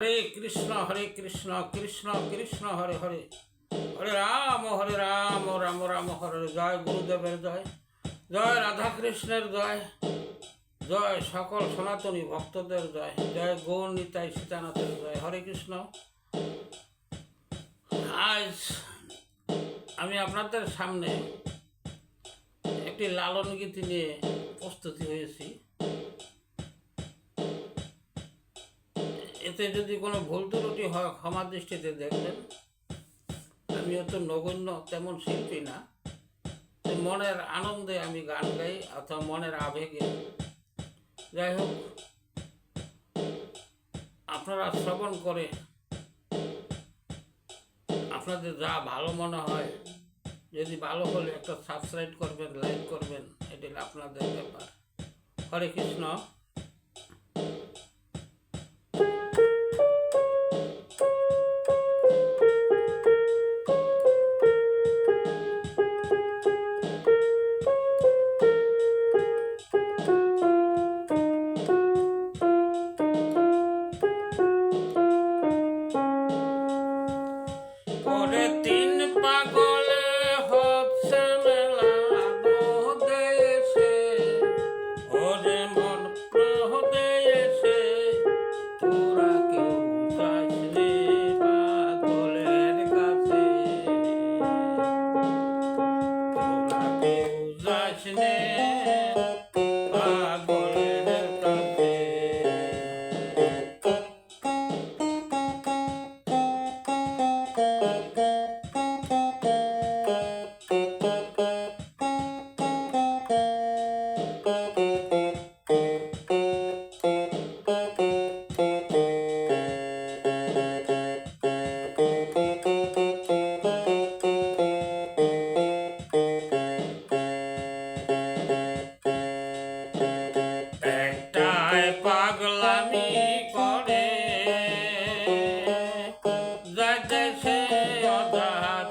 হরে কৃষ্ণ হরে কৃষ্ণ কৃষ্ণ কৃষ্ণ, হরে হরে। হরে রাম হরে রাম রাম রাম, হরে। জয় গুরুদেবের জয় জয় রাধা কৃষ্ণের জয় জয় সকল সনাতনী ভক্তদের জয় জয় গৌর নিতাই সীতানাথের জয়। হরে কৃষ্ণ। আজ আমি আপনাদের সামনে একটি লালন গীতি নিয়ে প্রস্তুতি হয়েছি। এতে যদি কোনো ভুল ত্রুটি হয় ক্ষমা দৃষ্টিতে দেখবেন। আমি অত নগণ্য, তেমন শিল্পী না। মনের আনন্দে আমি গান গাই অথবা মনের আবেগে। যাই হোক, আপনারা শ্রবণ করে আপনাদের যা ভালো মনে হয়, যদি ভালো হলে একটা সাবস্ক্রাইব করবেন লাইক করবেন এটি আপনাদের ব্যাপার। হরে Krishna.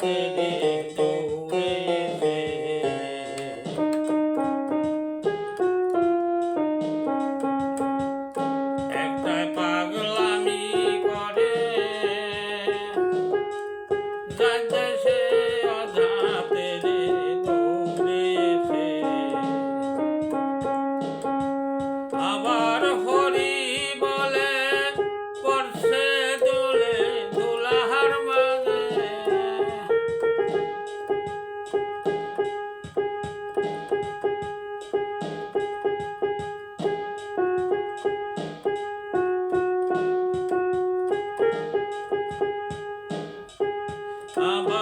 birthday Bye.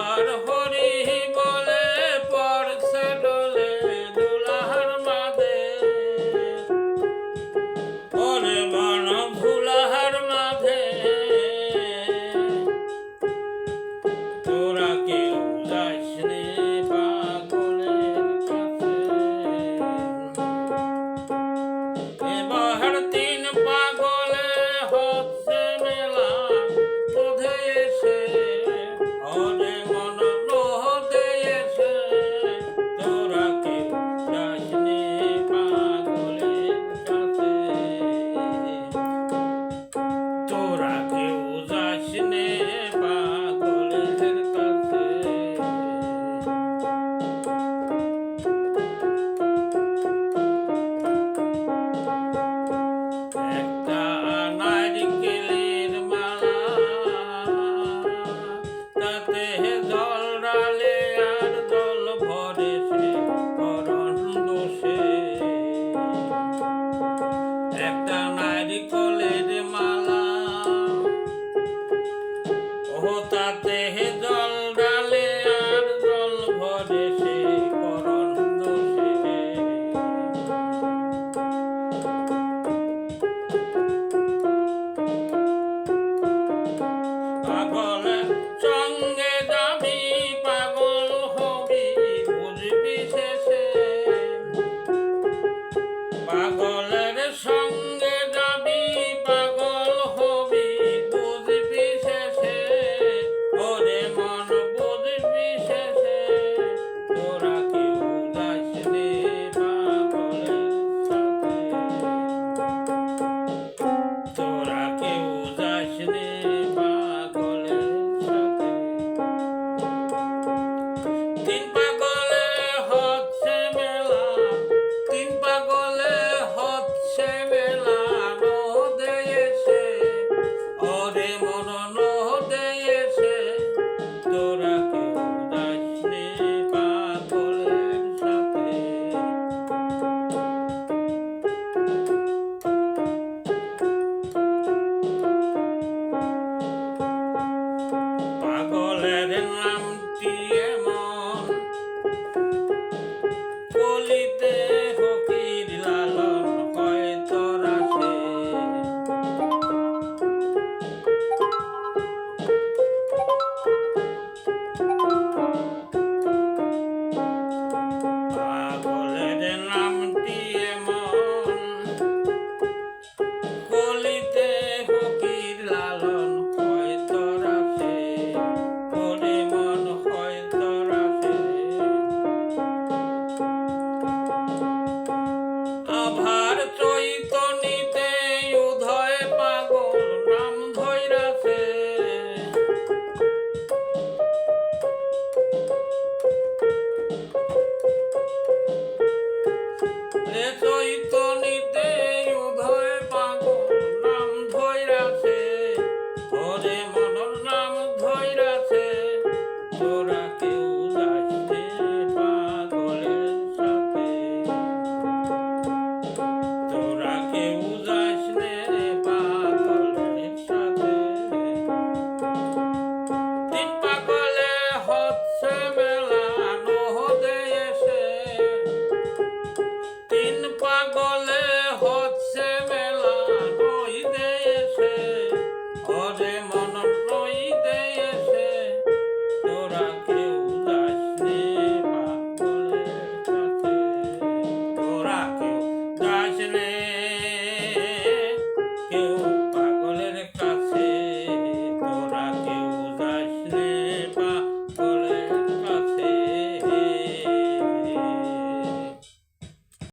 then Nazareth.